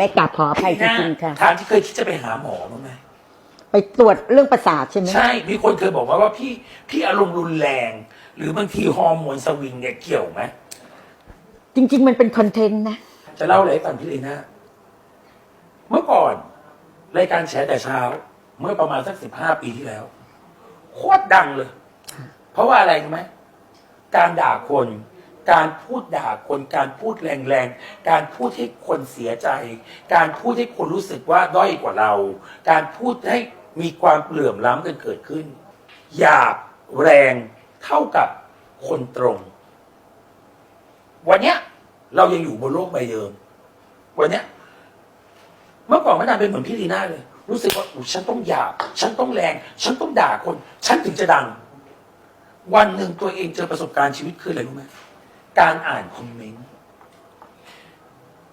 แม่กราบขออภัยจริงๆค่ะถามที่เคยคิดจะไปหาหมอบ้างไหมไปตรวจเรื่องประสาทใช่ไหมใช่ มีคนเคยบอกว่าว่าพี่พี่อารมณ์รุนแรง หรือบางทีฮอร์โมนสวิงเนี่ยเกี่ยวไหมจริง ๆ มันเป็นคอนเทนต์นะ จะเล่าอะไรให้ฟังพี่เลยนะเมื่อก่อนรายการแฉแต่เช้า เมื่อประมาณสักสิบห้าปีที่แล้ว โคตรดังเลย เพราะว่าอะไรรู้ไหมการด่าคน การพูดด่าคนการพูดแรงๆ การพูดให้คนเสียใจ การพูดให้คนรู้สึกว่าด้อยกว่าเรา การพูดให้มีความเหลื่อมล้ำกันเกิดขึ้น หยาบแรงเท่ากับคนตรง วันเนี้ยเรายังอยู่บนโลกใบเดิม วันเนี้ยเมื่อก่อนไม่นานเป็นเหมือนพี่ลีน่าเลย รู้สึกว่าอุ๊ยฉันต้องหยาบ ฉันต้องแรง ฉันต้องด่าคน ฉันถึงจะดัง วันหนึ่งตัวเองเจอประสบการณ์ชีวิตคืออะไรรู้ไหม การอ่านคอมเมนต์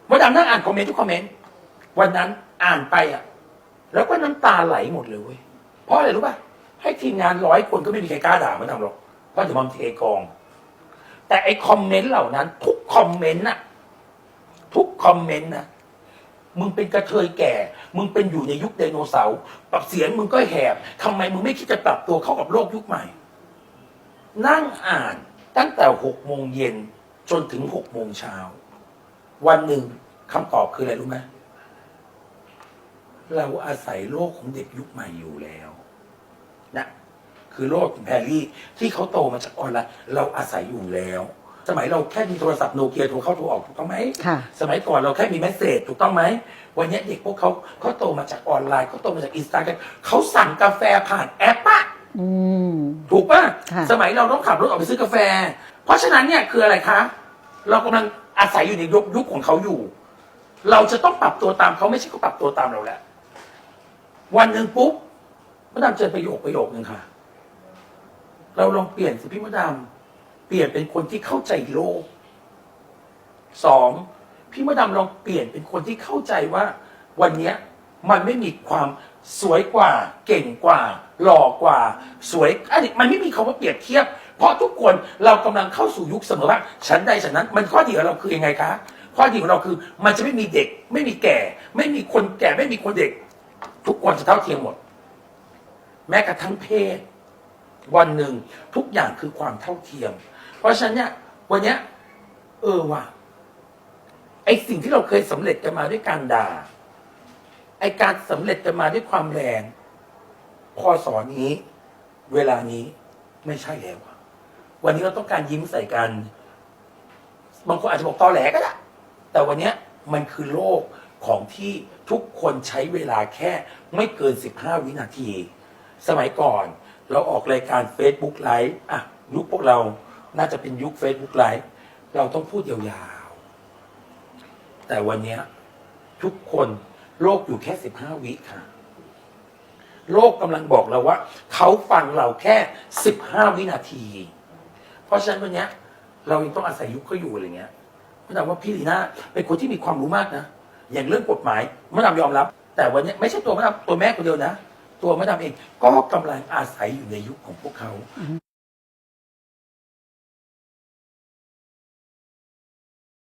เมื่อดำนั่งอ่านคอมเมนต์ทุกคอมเมนต์วันนั้นอ่านไปอะ แล้วก็น้ำตาไหลหมดเลยเว้ยเพราะอะไรรู้ป่ะให้ทีมงานร้อยคนก็ไม่มีใครกล้าด่ามาดำหรอกเพราะเดี๋ยวมันเทกอง แต่ไอ้คอมเมนต์เหล่านั้น ทุกคอมเมนต์น่ะ ทุกคอมเมนต์นะมึงเป็นกระเทยแก่ มึงเป็นอยู่ในยุคไดโนเสาร์ปรับเสียงมึงก็แหบทำไมมึงไม่คิดจะปรับตัวเข้ากับโลกยุคใหม่ นั่งอ่านตั้งแต่หกโมงเย็น จนถึงหกโมงเช้า วันหนึ่งคำตอบคืออะไรรู้ไหมเราอาศัยโลกของเด็กยุคใหม่อยู่แล้วนะคือโลกของแพรรี่ที่เขาโตมาจากออนไลน์เราอาศัยอยู่แล้ว สมัยเราแค่มีโทรศัพท์โนเกียโทรเข้าโทรออกถูกต้องไหมค่ะสมัยก่อนเราแค่มีแมสเซจถูกต้องไหมวันนี้เด็กพวกเขาเขาโตมาจากออนไลน์เขาโตมาจากอินสตาแกรมเขาสั่งกาแฟผ่านแอปปะอืม ถูกป่ะ ค่ะ สมัยเราต้องขับรถออกไปซื้อกาแฟ เพราะฉะนั้นเนี่ยคืออะไรคะ เรากำลังอาศัยอยู่ในยุคยุคของเขาอยู่ เราจะต้องปรับตัวตามเขาไม่ใช่เขาปรับตัวตามเราแล้ว วันหนึ่งปุ๊บมดดำเจอประโยคประโยคนึงค่ะ เราลองเปลี่ยนสิพี่มดดำเปลี่ยนเป็นคนที่เข้าใจโลกสองพี่มดดำลองเปลี่ยนเป็นคนที่เข้าใจว่า วันเนี้ยมันไม่มีความสวยกว่าเก่งกว่า หล่อกว่าสวยอันนี้มันไม่มีคำว่าเปรียบเทียบ เพราะทุกคนเรากำลังเข้าสู่ยุคเสมอว่าฉันใดฉันนั้น มันข้อดีของเราคือยังไงคะ ข้อดีของเราคือมันจะไม่มีเด็ก ไม่มีแก่ ไม่มีคนแก่ไม่มีคนเด็ก ทุกคนจะเท่าเทียมหมด แม้กระทั่งเพศ วันหนึ่งทุกอย่างคือความเท่าเทียม เพราะฉะนั้นเนี่ยวันเนี้ยเออว่ะไอสิ่งที่เราเคยสำเร็จกันมาด้วยการด่าไอการสำเร็จกันมาด้วยความแรง พอสอนนี้ เวลานี้ไม่ใช่แล้ววันนี้เราต้องการยิ้มใส่กัน บางคนอาจจะบอกตอแหลก็ได้แต่วันนี้มันคือโลกของที่ทุกคนใช้เวลาแค่ไม่เกิน 15 วินาที สมัยก่อนเราออกรายการ Facebook ไลฟ์อะยุคพวกเราน่าจะเป็นยุค Facebook ไลฟ์เราต้องพูดยาวๆ แต่วันนี้ทุกคนโลกอยู่แค่ 15 วิค่ะ โลกกำลังบอกเราว่า เขาฟังเราแค่ 15 วินาที เพราะฉะนั้นวันเนี้ย เรายังต้องอาศัยยุคเขาอยู่อะไรเงี้ยมะดามว่าพี่ลีน่าเป็นคนที่มีความรู้มากนะ อย่างเรื่องกฎหมายมะดามยอมรับ แต่วันเนี้ยไม่ใช่ตัวมะดามตัวแม่คนเดียวนะ ตัวมะดามเองก็กำลังอาศัยอยู่ในยุคของพวกเขา